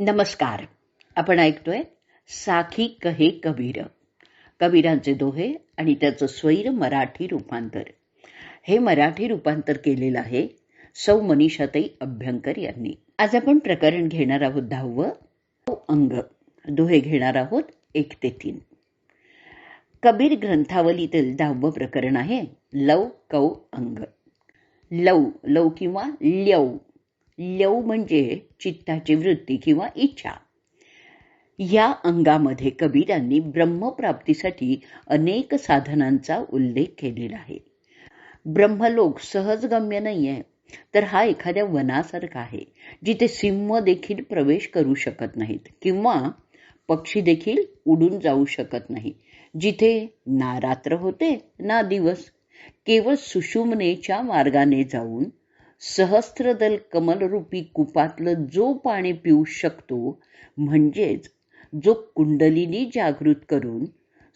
नमस्कार. आपण ऐकतोय साखी कहे कबीर. कबीरांचे दोहे आणि त्याचं स्वैर मराठी रूपांतर. हे मराठी रूपांतर केलेलं आहे सौ मनीषाताई अभ्यंकर यांनी. आज आपण प्रकरण घेणार आहोत दहावं. अंग. दोहे घेणार आहोत एक ते तीन. कबीर ग्रंथावलीतील दहावं प्रकरण आहे लव कौ अंग. लव लव किंवा ल्यव ल्यव म्हणजे चित्ताची वृत्ती किंवा इच्छा. या अंगामध्ये कबीरांनी ब्रह्मप्राप्तीसाठी अनेक साधनांचा उल्लेख केलेला आहे. ब्रह्मलोक सहजगम्य नाही आहे तर हा एखाद्या वनासारखा आहे जिथे सिंह देखील प्रवेश करू शकत नाहीत किंवा पक्षी देखील उडून जाऊ शकत नाही जिथे ना रात्र होते ना दिवस केवळ सुषुमनेच्या मार्गाने जाऊन सहस्त्रदल कमलरूपी कुपातलं जो पाणी पिऊ शकतो म्हणजेच जो कुंडलिनी जागृत करून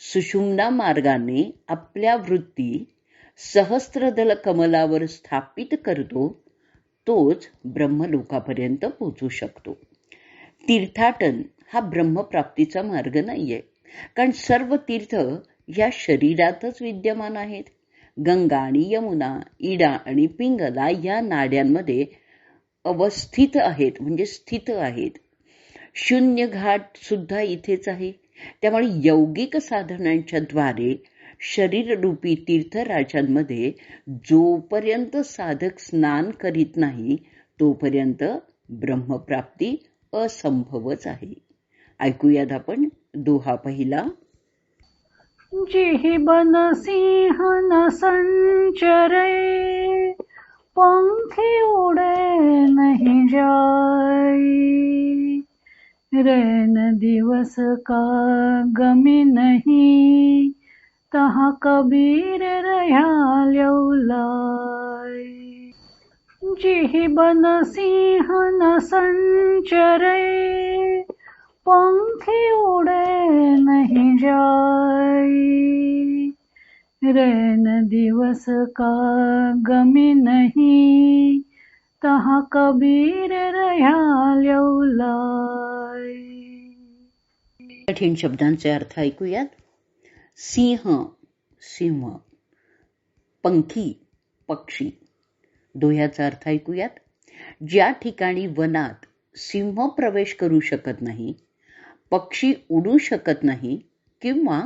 सुषुम्ना मार्गाने आपल्या वृत्ती सहस्त्रदल कमलावर स्थापित करतो तोच ब्रह्मलोकापर्यंत पोचू शकतो. तीर्थाटन हा ब्रह्मप्राप्तीचा मार्ग नाहीये कारण सर्व तीर्थ या शरीरातच विद्यमान आहेत. गंगा आणि यमुना इडा आणि पिंगला या नाड्यांमध्ये अवस्थित आहेत म्हणजे स्थित आहेत. शून्य घाट सुद्धा इथेच आहे. त्यामुळे यौगिक साधनांच्या द्वारे शरीररूपी तीर्थराजांमध्ये जोपर्यंत साधक स्नान करीत नाही तोपर्यंत ब्रह्मप्राप्ती असंभवच आहे. ऐकूयात आपण दोहा पहिला. जिहि बन सिंह न संचरे, पंखी उड़े नहीं जाई रैन दिवस का गमी नहीं, तहा कबीर रहा जिहि बन सिंह न संचरे, पंखी उड़े नहीं जाई रैन दिवस का गमी नहीं तहा कबीर कठीण शब्दांचे अर्थ ऐकूयात. सिंह सिंह पंखी पक्षी दोह्याचा अर्थ ऐकूयात. ज्या ठिकाणी वनात सिंह प्रवेश करू शकत नाही पक्षी उडू शकत नाही किंवा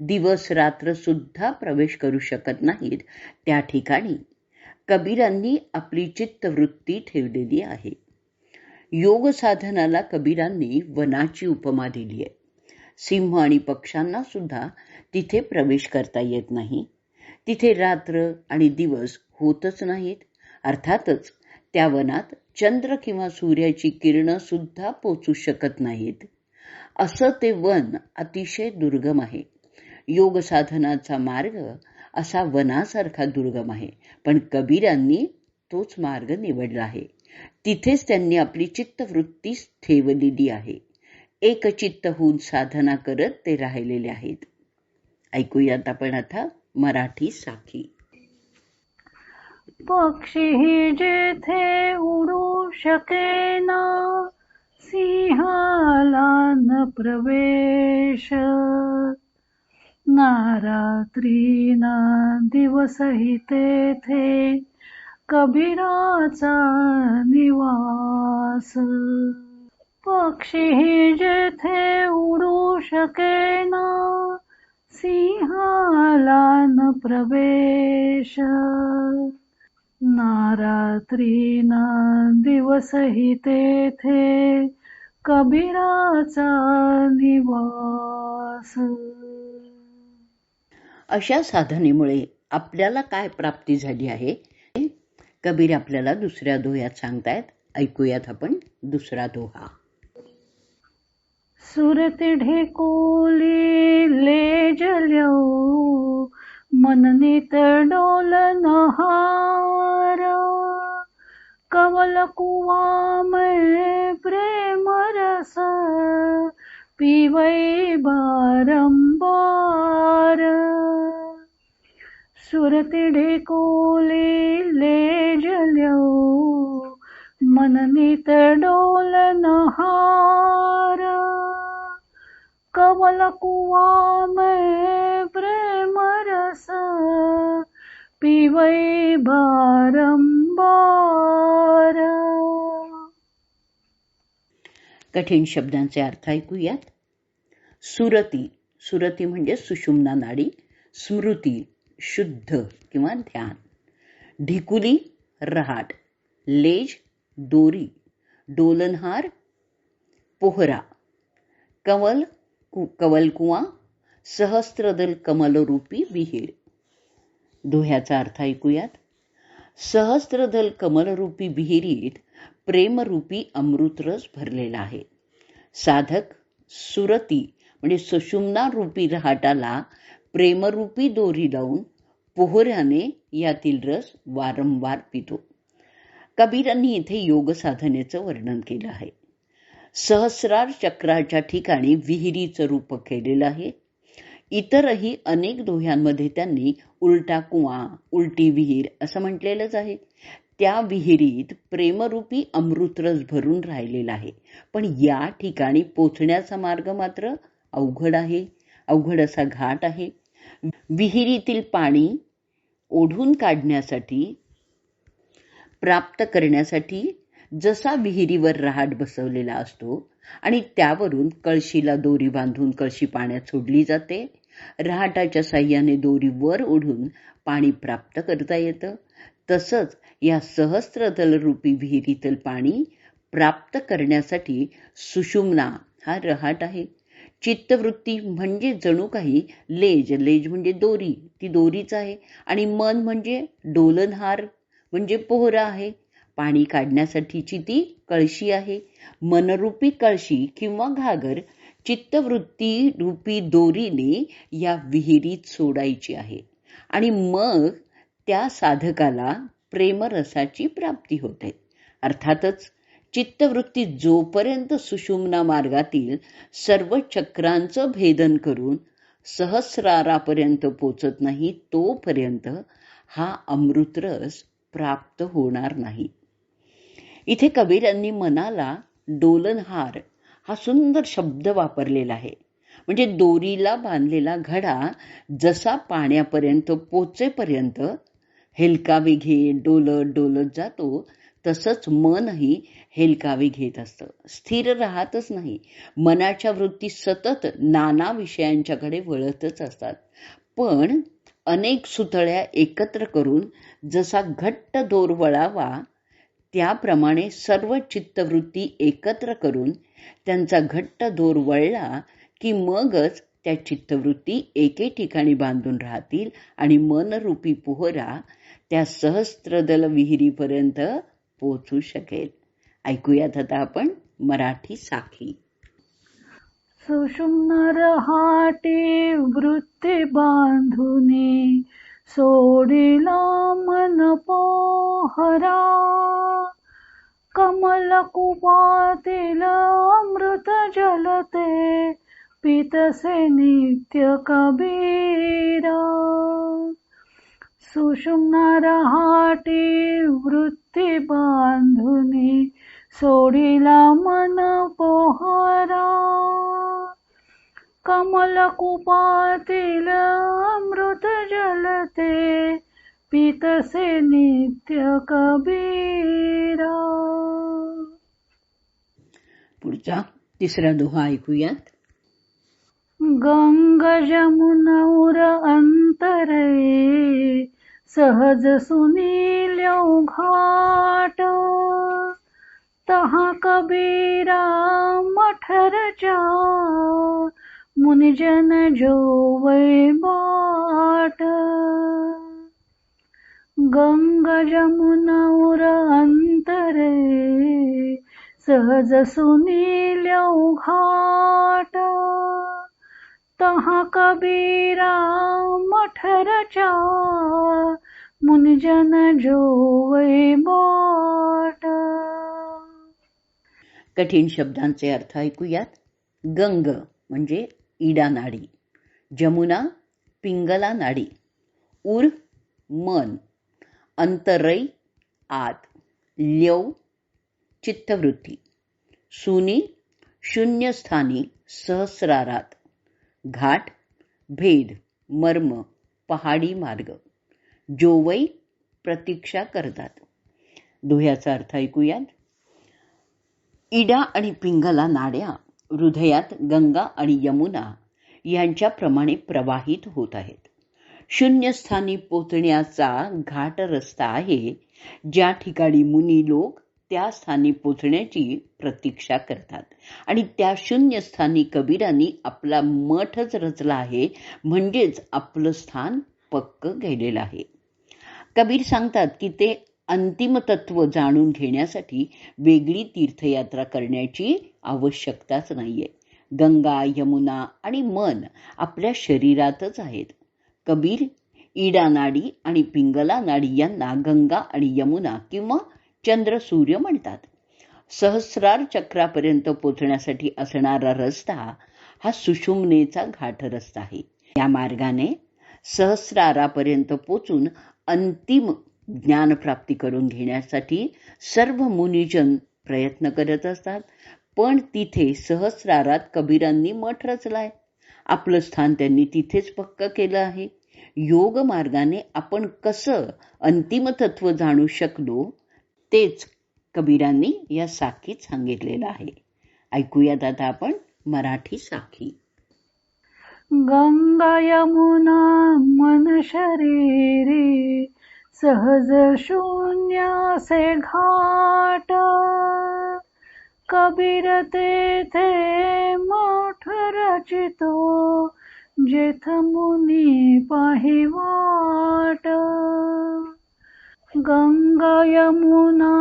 दिवस रात्र सुद्धा प्रवेश करू शकत नाहीत त्या ठिकाणी कबीरांनी आपली चित्तवृत्ती ठेवलेली आहे. योग साधनाला कबीरांनी वनाची उपमा दिली आहे. सिंह आणि पक्ष्यांना सुद्धा तिथे प्रवेश करता येत नाही. तिथे रात्र आणि दिवस होतच नाहीत. अर्थातच त्या वनात चंद्र किंवा सूर्याची किरणं सुद्धा पोचू शकत नाहीत. असं ते वन अतिशय दुर्गम आहे. योग साधनाचा मार्ग असा वनासारखा दुर्गम आहे पण कबीरांनी तोच मार्ग निवडला आहे. तिथेच त्यांनी आपली चित्तवृत्ती ठेवलेली आहे. एकचित्त होऊन साधना करत ते राहिलेले आहेत. ऐकूयात आपण आता मराठी साखी पक्षी जेथे उडू शकेना सिंहाला न प्रवेश. ना रात्री ना दिवसही तेथे कबीराचा निवास. पक्षी जेथे उडू शकेना सिंहाला न प्रवेश. ना रात्री ना दिवसही तेथे कबीराचा निवास. अशा साधनेमुळे आपल्याला काय प्राप्ती झाली आहे? कबीर आपल्याला दुसऱ्या दोह्यात सांगतायत. ऐकूयात आपण दुसरा दोहा. सुरत ढेकोली ले जल्यो मननीत डोल नहार. कवल कुवा में पिवै बारंबार. सुरती ढेकोले ले जल्यो मननीत डोल नहार. कमल कुआ मै प्रेम रस पिवै बारंबार. कठीण शब्दांचे अर्थ ऐकूयात. सुरती. सुरती म्हणजे सुषुम्ना नाडी. स्मृती. शुद्ध किंवा ध्यान. ढिकुली. रहाट. लेज. दोरी. डोलनहार. पोहरा. कवल. कु कवलकुवा. सहस्त्रदल कमलरूपी विहीर. दोह्याचा अर्थ ऐकूयात. सहस्त्रदल कमलरूपी विहिरीत प्रेमरूपी अमृतरस भरलेला आहे. साधक सुरती म्हणजे सुषुम्ना रूपी रहाटाला प्रेमरूपी दोरी लावून पोहऱ्याने यातील रस वारंवार पितो. कबीरांनी इथे योग साधनेचं वर्णन केलं आहे. सहस्रार चक्राच्या ठिकाणी विहिरीचं रूप केलेलं आहे. इतरही अनेक दोह्यांमध्ये त्यांनी उलटा कुवा उलटी विहीर असं म्हटलेलंच आहे. त्या विहिरीत प्रेमरूपी अमृतरस भरून राहिलेला आहे. पण या ठिकाणी पोचण्याचा मार्ग मात्र अवघड आहे. अवघड असा घाट आहे. विहिरीतील पाणी ओढून काढण्यासाठी प्राप्त करण्यासाठी जसा विहिरीवर रहाट बसवलेला असतो आणि त्यावरून कळशीला दोरी बांधून कळशी पाण्यात सोडली जाते रहाटाच्या साह्याने दोरी वर ओढून पाणी प्राप्त करता येतं. तसंच या सहस्रतलरूपी रूपी विहिरीतील पाणी प्राप्त करण्यासाठी सुषुम्ना हा रहाट आहे. चित्तवृत्ती म्हणजे जणू काही लेज लेज म्हणजे दोरी ती दोरीच आहे. आणि मन म्हणजे डोलनहार म्हणजे पोहरा आहे. पाणी काढण्यासाठीची ती कळशी आहे. मनरूपी कळशी किंवा घागर चित्तवृत्ती रूपी दोरीने या विहिरीत सोडायची आहे. आणि मग त्या साधकाला प्रेमरसाची प्राप्ती होते. अर्थातच चित्तवृत्ती जोपर्यंत सुषुम्ना मार्गातील सर्व चक्रांचं भेदन करून सहस्रारापर्यंत पोचत नाही तोपर्यंत हा अमृतरस प्राप्त होणार नाही. इथे कबीरांनी मनाला डोलनहार हा सुंदर शब्द वापरलेला आहे. म्हणजे दोरीला बांधलेला घडा जसा पाण्यापर्यंत पोचेपर्यंत हेलकावे घेत डोलत डोलत जातो तसंच मनही हेलकावे घेत असतं. स्थिर राहतच नाही. मनाच्या वृत्ती सतत नाना विषयांच्याकडे वळतच असतात. पण अनेक सुतळ्या एकत्र करून जसा घट्ट दोर वळावा त्याप्रमाणे सर्व चित्तवृत्ती एकत्र करून त्यांचा घट्ट दोर वळला की मगच त्या चित्तवृत्ती एके ठिकाणी बांधून राहतील आणि मनरूपी पोहरा त्या सहस्त्रदल विहिरीपर्यंत पोचू शकेल. ऐकूयात आता आपण मराठी साखी सुषुम्न रहाटे वृत्ती बांधुने सोडिला मन पोहरा. कमल कुपातील अमृत जलते पितसे नित्य कबीरा. सुषुम्ना रहाटी वृत्ती बांधुनी सोडिला मन पोहरा. कमल कुपातील अमृत जलते पितसे नित्य कबीरा. पुढचा तिसरा दोहा ऐकूयात. गंग जमुनौर अंतरे सहज सुनील्यो घाट. तहा कबीरा मठरचा मुनिजन जो वै बाट. गंग उर अंतरे सहज सुनील्यो घाट. तहा कबीरा मठरचा मुनिजन जो बाट. कठीण शब्दांचे अर्थ ऐकूयात. गंग म्हणजे इडा नाडी जमुना पिंगला नाडी उर मन. अंतरई आत ल्यव चित्तवृत्ती सुनी शून्यस्थानी सहस्रारात घाट भेद मर्म पहाडी मार्ग जोवई प्रतीक्षा करतात. दोह्याचा अर्थ ऐकूयात. इडा आणि पिंगला नाड्या हृदयात गंगा आणि यमुना यांच्याप्रमाणे प्रवाहित होत आहेत. शून्यस्थानी पोचण्याचा घाट रस्ता आहे. ज्या ठिकाणी मुनी लोक त्या स्थानी पोचण्याची प्रतीक्षा करतात. आणि त्या शून्यस्थानी कबीरांनी आपला मठच रचला आहे. म्हणजेच आपलं स्थान पक्क गेलेलं आहे. कबीर सांगतात की ते अंतिम तत्व जाणून घेण्यासाठी वेगळी तीर्थयात्रा करण्याची आवश्यकताच नाहीये. गंगा यमुना आणि मन आपल्या शरीरातच आहेत. कबीर इडा नाडी आणि पिंगला नाडी यांना गंगा आणि यमुना किंवा चंद्र सूर्य म्हणतात. सहस्रार चक्रापर्यंत पोचण्यासाठी असणारा रस्ता हा सुषुमनेचा घाट रस्ता आहे. या मार्गाने सहस्रारापर्यंत पोचून अंतिम ज्ञानप्राप्ती करून घेण्यासाठी सर्व मुनिजन प्रयत्न करत असतात. पण तिथे सहस्रारात कबीरांनी मठ रचलाय. आपलं स्थान त्यांनी तिथेच पक्क केलं आहे. योग मार्गाने आपण कसं अंतिम तत्व जाणू शकलो तेच कबीरांनी या साखीत सांगितलेलं आहे. ऐकूयात आता आपण मराठी साखी. गंगा यमुना मन शरीरी सहज शून्य से घाट. कबीर तेथे मठ रचितो जेथ मुनी पाहि वाट। गंगा यमुना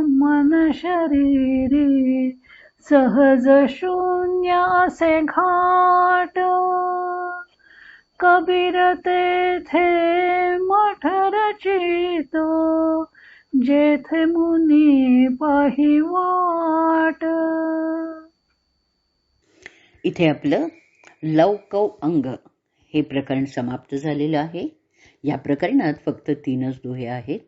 मन शरीरी सहज शून्य असे घाट। कबीर तेथे मठ रचितो जेथे मुनी पाहि वाट। इथे आपलं लवकव अंग. हे प्रकरण समाप्त झालेलं आहे. या प्रकरणात फक्त तीनच दोहे आहेत.